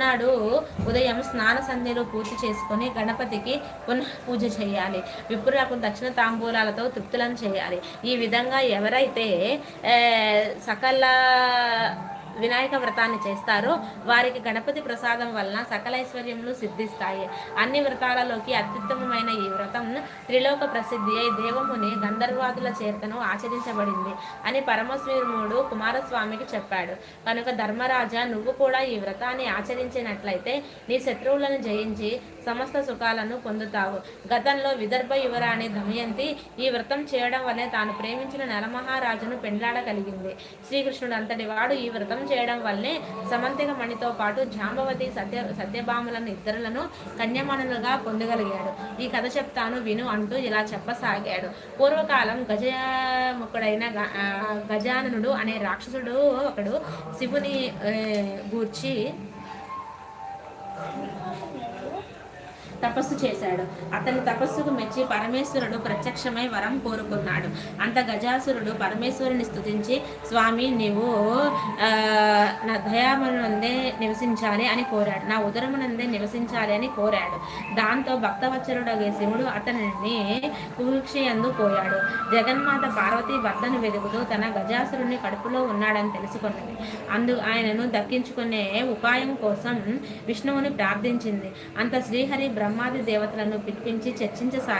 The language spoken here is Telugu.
మరునాడు ఉదయం స్నాన సంధ్యలు పూర్తి చేసుకొని గణపతికి పునః పూజ చేయాలి. విప్రులకు దక్షిణ తాంబూలాలతో తృప్తులను చేయాలి. ఈ విధంగా ఎవరైతే సకల వినాయక వ్రతాన్ని చేస్తారో. వారికి గణపతి ప్రసాదం వలన సకల ఐశ్వర్యములు సిద్ధిస్తాయి. అన్ని వ్రతాలలోకి అత్యుత్తమమైన ఈ వ్రతం త్రిలోక ప్రసిద్ధి అయి దేవముని గంధర్వాదుల చేతను ఆచరించబడింది అని పరమశివుడు కుమారస్వామికి చెప్పాడు. కనుక ధర్మరాజా నువ్వు కూడా ఈ వ్రతాన్ని ఆచరించినట్లయితే నీ శత్రువులను జయించి సమస్త సుఖాలను పొందుతావు. గతంలో విదర్భ యువరాణి దమయంతి ఈ వ్రతం చేయడం వల్లే తాను ప్రేమించిన నలమహారాజును పెండ్లాడగలిగింది. శ్రీకృష్ణుడు అంతటి వాడు ఈ వ్రతం చేయడం వల్లే సమంతిక మణితో పాటు జాంబవతి సత్య సత్యభామలను ఇద్దరులను కన్యమానులుగా పొందగలిగాడు. ఈ కథ చెప్తాను విను అంటూ ఇలా చెప్పసాగాడు. పూర్వకాలం గజముఖుడైన గజాననుడు అనే రాక్షసుడు ఒకడు శివుని గూర్చి తపస్సు చేశాడు. అతని తపస్సుకు మెచ్చి పరమేశ్వరుడు ప్రత్యక్షమై వరం కోరుకున్నాడు. అంత గజాసురుడు పరమేశ్వరుని స్థుతించి స్వామి నీవు నా దయామనందే నివసించాలి అని కోరాడు. నా ఉదరమునందే నివసించాలి అని కోరాడు. దాంతో భక్తవచ్చరుడగే శివుడు అతనిని కురుక్షయందు పోయాడు. జగన్మాత పార్వతి భర్తను వెతుకుతూ తన గజాసురుని కడుపులో ఉన్నాడని తెలుసుకున్నది. అందు ఆయనను దక్కించుకునే ఉపాయం కోసం విష్ణువుని ప్రార్థించింది. అంత శ్రీహరి బ్రహ్మ బ్రహ్మాది దేవతలను పిలిపించి చర్చించసాగారు.